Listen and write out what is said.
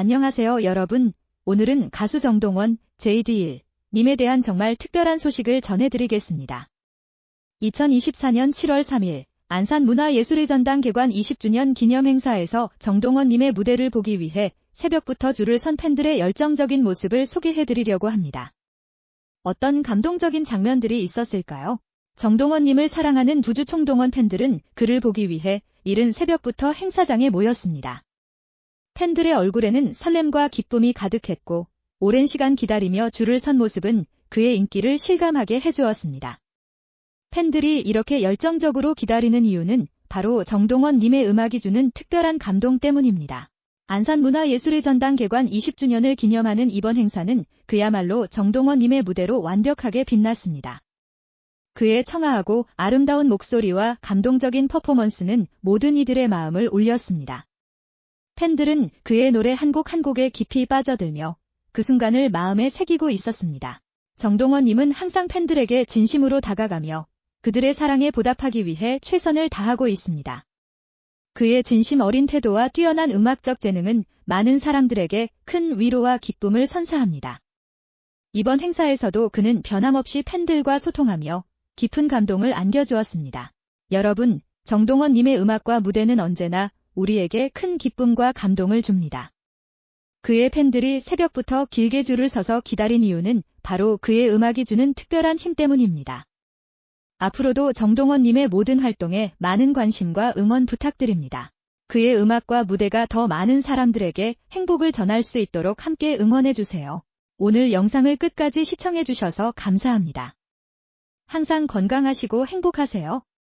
안녕하세요 여러분. 오늘은 가수 정동원, JD1 님에 대한 정말 특별한 소식을 전해드리겠습니다. 2024년 7월 3일 안산문화예술의 전당 개관 20주년 기념 행사에서 정동원 님의 무대를 보기 위해 새벽부터 줄을 선 팬들의 열정적인 모습을 소개해드리려고 합니다. 어떤 감동적인 장면들이 있었을까요? 정동원 님을 사랑하는 부주 총동원 팬들은 그를 보기 위해 이른 새벽부터 행사장에 모였습니다. 팬들의 얼굴에는 설렘과 기쁨이 가득했고 오랜 시간 기다리며 줄을 선 모습은 그의 인기를 실감하게 해주었습니다. 팬들이 이렇게 열정적으로 기다리는 이유는 바로 정동원 님의 음악이 주는 특별한 감동 때문입니다. 안산문화예술의 전당 개관 20주년을 기념하는 이번 행사는 그야말로 정동원 님의 무대로 완벽하게 빛났습니다. 그의 청아하고 아름다운 목소리와 감동적인 퍼포먼스는 모든 이들의 마음을 울렸습니다. 팬들은 그의 노래 한 곡 한 곡에 깊이 빠져들며 그 순간을 마음에 새기고 있었습니다. 정동원님은 항상 팬들에게 진심으로 다가가며 그들의 사랑에 보답하기 위해 최선을 다하고 있습니다. 그의 진심 어린 태도와 뛰어난 음악적 재능은 많은 사람들에게 큰 위로와 기쁨을 선사합니다. 이번 행사에서도 그는 변함없이 팬들과 소통하며 깊은 감동을 안겨주었습니다. 여러분, 정동원님의 음악과 무대는 언제나 우리에게 큰 기쁨과 감동을 줍니다. 그의 팬들이 새벽부터 길게 줄을 서서 기다린 이유는 바로 그의 음악이 주는 특별한 힘 때문입니다. 앞으로도 정동원님의 모든 활동에 많은 관심과 응원 부탁드립니다. 그의 음악과 무대가 더 많은 사람들에게 행복을 전할 수 있도록 함께 응원해주세요. 오늘 영상을 끝까지 시청해주셔서 감사합니다. 항상 건강하시고 행복하세요.